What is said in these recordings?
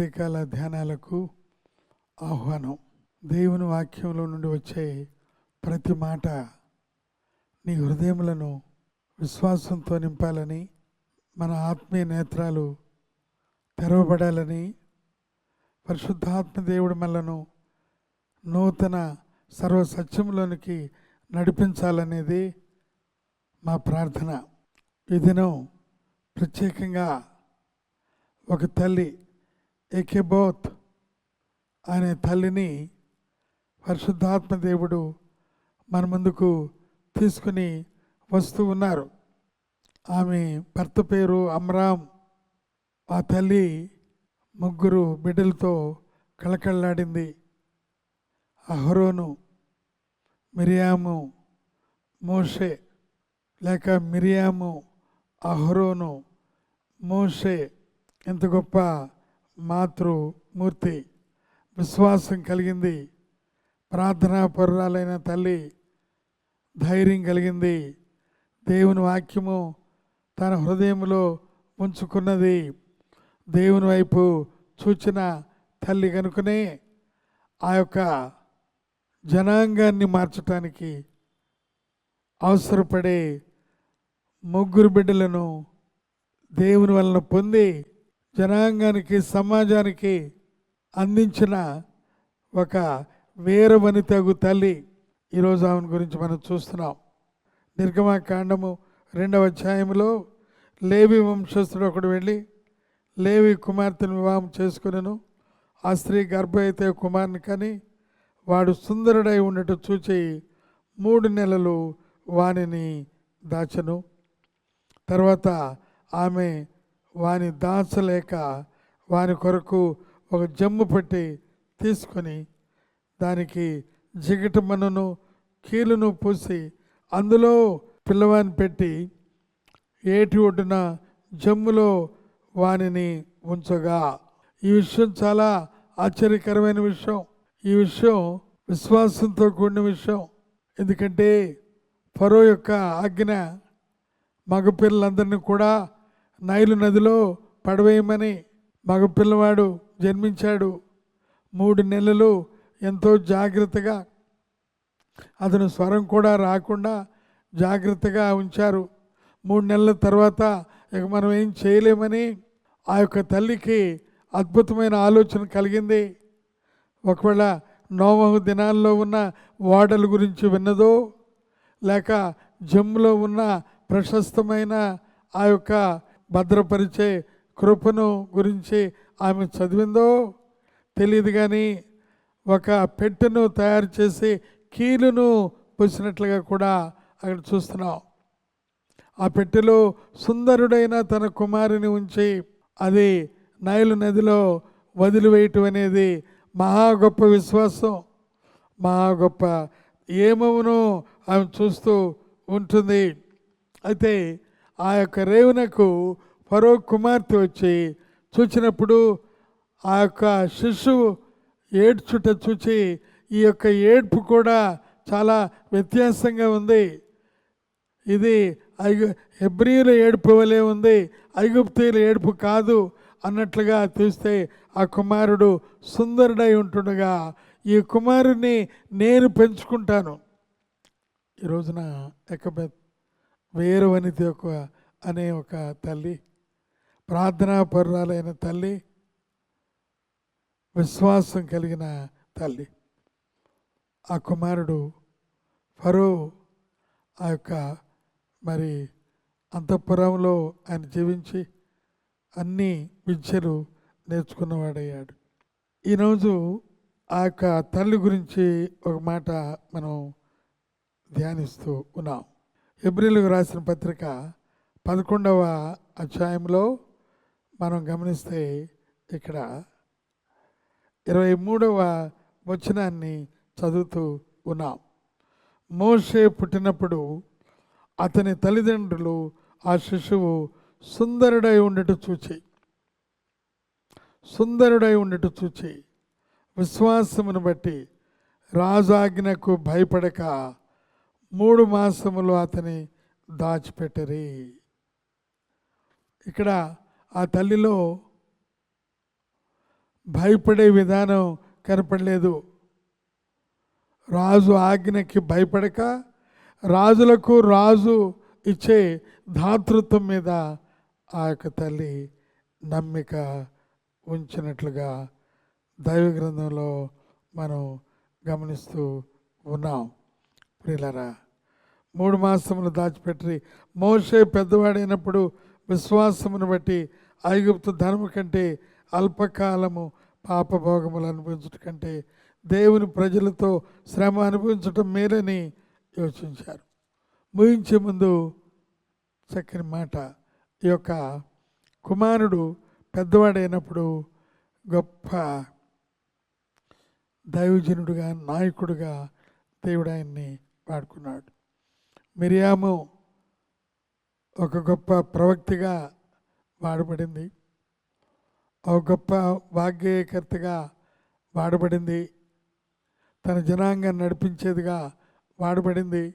ఉదయకాల ధ్యానాలకు ఆహ్వానం. దేవుని వాక్యంలో నుండి వచ్చే ప్రతి మాట నీ హృదయములను విశ్వాసంతో నింపాలని మన ఆత్మీయ నేత్రాలు తెరవబడాలని పరిశుద్ధాత్మ దేవుడు మనలను నూతన సర్వసత్యంలోనికి నడిపించాలనేది మా ప్రార్థన. ఈ దినం ప్రత్యేకంగా ఒక తల్లి ఎకెబోత్ అనే తల్లిని పరిశుద్ధాత్మ దేవుడు మన ముందుకు తీసుకుని వస్తూ ఉన్నారు. ఆమె భర్త పేరు అమ్రామ్. ఆ తల్లి ముగ్గురు బిడ్డలతో కళకళలాడింది. అహరోను మిరియాము మోషే లేక మిరియాము అహరోను మోషే ఎంత గొప్ప మాతృమూర్తి. విశ్వాసం కలిగింది. ప్రార్థనా పరురాలైన తల్లి ధైర్యం కలిగింది. దేవుని వాక్యము తన హృదయంలో ఉంచుకున్నది దేవుని వైపు చూచిన తల్లి కనుకనే ఆ యొక్క జనాంగాన్ని మార్చటానికి అవసరపడే ముగ్గురు బిడ్డలను దేవుని వలన పొంది జనాంగానికి సమాజానికి అందించిన ఒక వేరవని తగు తల్లి ఈరోజు ఆమెను గురించి మనం చూస్తున్నాం. నిర్గమాకాండము రెండవ అధ్యాయంలో లేవి వంశస్థుడు ఒకడు వెళ్ళి లేవి కుమార్తెను వివాహం చేసుకునేను. ఆ స్త్రీ గర్భవతి కుమారుని కని వాడు సుందరుడై ఉండటం చూచి మూడు నెలలు వానిని దాచను. తర్వాత ఆమె వాని దాచలేక వాని కొరకు ఒక జమ్ము పట్టి తీసుకొని దానికి జిగటమనును కీలును పూసి అందులో పిల్లవాని పెట్టి ఏటి ఒడ్డున జమ్ములో వానిని ఉంచగా. ఈ విషయం చాలా ఆశ్చర్యకరమైన విషయం. ఈ విషయం విశ్వాసంతో కూడిన విషయం. ఎందుకంటే ఫరో యొక్క ఆజ్ఞ మగపిల్లలందరినీ కూడా నైలు నదిలో పడవేయమని మగపిల్లవాడు జన్మించాడు. మూడు నెలలు ఎంతో జాగ్రత్తగా అతను స్వరం కూడా రాకుండా జాగ్రత్తగా ఉంచారు. మూడు నెలల తర్వాత ఇక మనం ఏం చేయలేమని ఆ యొక్క తల్లికి అద్భుతమైన ఆలోచన కలిగింది. ఒకవేళ నోమహు దినాల్లో ఉన్న వాడల గురించి విన్నదో లేక జమ్ములో ఉన్న ప్రశస్తమైన ఆ యొక్క భద్రపరిచే కృపను గురించి ఆమె చదివిందో తెలియదు కానీ ఒక పెట్టెను తయారు చేసి కీలును పూసినట్లుగా కూడా అక్కడ చూస్తున్నాం. ఆ పెట్టెలో సుందరుడైన తన కుమారుని ఉంచి అది నైలు నదిలో వదిలివేయటం అనేది మహా గొప్ప విశ్వాసం. మహా గొప్ప ఏమవును ఆమె చూస్తూ ఉంటుంది. అయితే ఆ యొక్క రేవునకు ఫరో కుమార్తె వచ్చి చూచినప్పుడు ఆ యొక్క శిశువు ఏడ్చుట చూచి ఈ యొక్క ఏడ్పు కూడా చాలా వ్యత్యాసంగా ఉంది. ఇది ఐగు హెబ్రియుల ఏడుపు వలె ఉంది ఐగుప్తీయుల ఏడుపు కాదు అన్నట్లుగా చూస్తే ఆ కుమారుడు సుందరుడై ఉంటుండగా ఈ కుమారుని నేను పెంచుకుంటాను. ఈ రోజున ఎక్కబె వేరు వనిత యొక్క అనే ఒక తల్లి ప్రార్థనాపరురాలైన తల్లి విశ్వాసం కలిగిన తల్లి. ఆ కుమారుడు ఫరో ఆ యొక్క మరి అంతఃపురంలో ఆయన జీవించి అన్ని విద్యలు నేర్చుకున్నవాడయ్యాడు. ఈరోజు ఆ యొక్క తల్లి గురించి ఒక మాట మనం ధ్యానిస్తూ ఉన్నాం. ఎబ్రిలకు రాసిన పత్రిక పదకొండవ అధ్యాయంలో మనం గమనిస్తే ఇక్కడ ఇరవై మూడవ వచనాన్ని చదువుతూ ఉన్నాం. మోషే పుట్టినప్పుడు అతని తల్లిదండ్రులు ఆ శిశువు సుందరుడై ఉండట చూచి సుందరుడై ఉండట చూచి విశ్వాసమును బట్టి రాజాజ్ఞకు భయపడక మూడు మాసములు అతని దాచిపెట్టరి. ఇక్కడ ఆ తల్లిలో భయపడే విధానం కనపడలేదు. రాజు ఆజ్ఞకి భయపడక రాజులకు రాజు ఇచ్చే ధాతృత్వం మీద ఆ యొక్క తల్లి నమ్మిక ఉంచినట్లుగా దైవ గ్రంథంలో మనం గమనిస్తూ ఉన్నాం. ప్రియులరా మూడు మాసములు దాచిపెట్టి మోషే పెద్దవాడైనప్పుడు విశ్వాసమును బట్టి ఐగుప్తు ధనము కంటే అల్పకాలము పాపభోగములు అనుభవించట కంటే దేవుని ప్రజలతో శ్రమ అనుభవించటం మేలని యోచించారు. ముగించే ముందు చక్కని మాట. ఈ యొక్క కుమారుడు పెద్దవాడైనప్పుడు గొప్ప దైవజనుడుగా నాయకుడుగా దేవుడు ఆయన్ని వాడుకున్నాడు మిరియాము ఒక గొప్ప ప్రవక్తిగా వాడబడింది. ఒక గొప్ప వాగ్గేయకర్తగా వాడబడింది. తన జనాంగాన్ని నడిపించేదిగా వాడబడింది.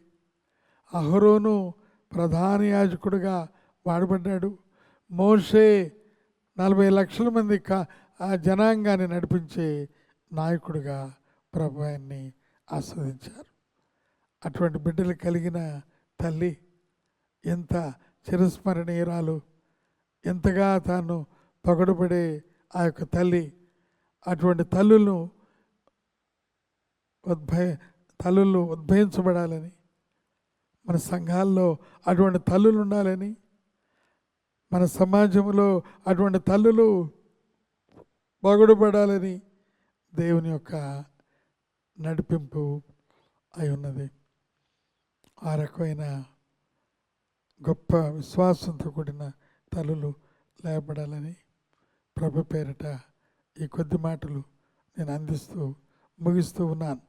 అహరోను ప్రధాన యాజకుడిగా వాడబడ్డాడు. మోషే నలభై లక్షల మంది కా ఆ జనాంగాన్ని నడిపించే నాయకుడిగా ప్రభు ఆయన్ని ఆస్వాదించారు. అటువంటి బిడ్డలు కలిగిన తల్లి ఎంత చిరస్మరణీయురాలు ఎంతగా తాను పొగడబడే ఆ యొక్క తల్లి అటువంటి తల్లులను ఉద్భయ తల్లులు ఉద్భవించబడాలని మన సంఘాల్లో అటువంటి తల్లులు ఉండాలని మన సమాజంలో అటువంటి తల్లులు పొగడుపడాలని దేవుని యొక్క నడిపింపు అయి ఉన్నది. ఆ రకమైన గొప్ప విశ్వాసంతో కూడిన తలలు లేపడాలని ప్రభు పేరిట ఈ కొద్ది మాటలు నేను అందిస్తూ ముగిస్తూ ఉన్నాను.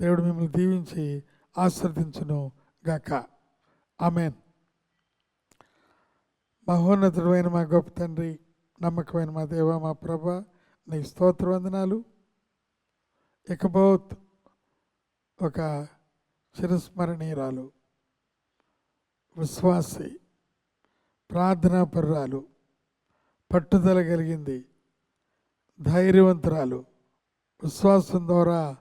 దేవుడు మిమ్మల్ని దీవించి ఆశ్రదించును గాక ఆమెన్. మహోన్నతుడైన మా గొప్ప తండ్రి నమ్మకమైన మా దేవ మా ప్రభ నీ స్తోత్ర వందనాలు ఇకబోత్ ఒక చిరస్మరణీయురాలు విశ్వాసి ప్రార్థనాపరురాలు పట్టుదల కలిగింది ధైర్యవంతురాలు. విశ్వాసం ద్వారా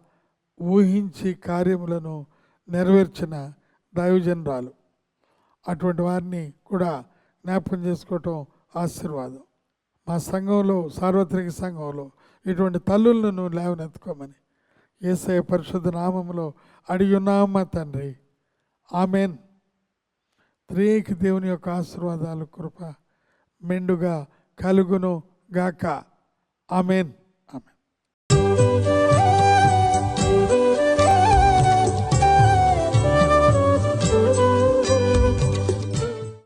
ఊహించి కార్యములను నెరవేర్చిన దైవజనరాలు. అటువంటి వారిని కూడా జ్ఞాపకం చేసుకోవటం ఆశీర్వాదం. మా సంఘంలో సార్వత్రిక సంఘంలో ఇటువంటి తల్లులను లేవనెత్తుకోమని ఏసయ పరిశుద్ధ నామంలో అడిగి తండ్రి? ఆమెన్. త్రేకి దేవుని యొక్క ఆశీర్వాదాలు కృప మెండుగా కలుగును గాక. ఆమెన్. ఆమెన్.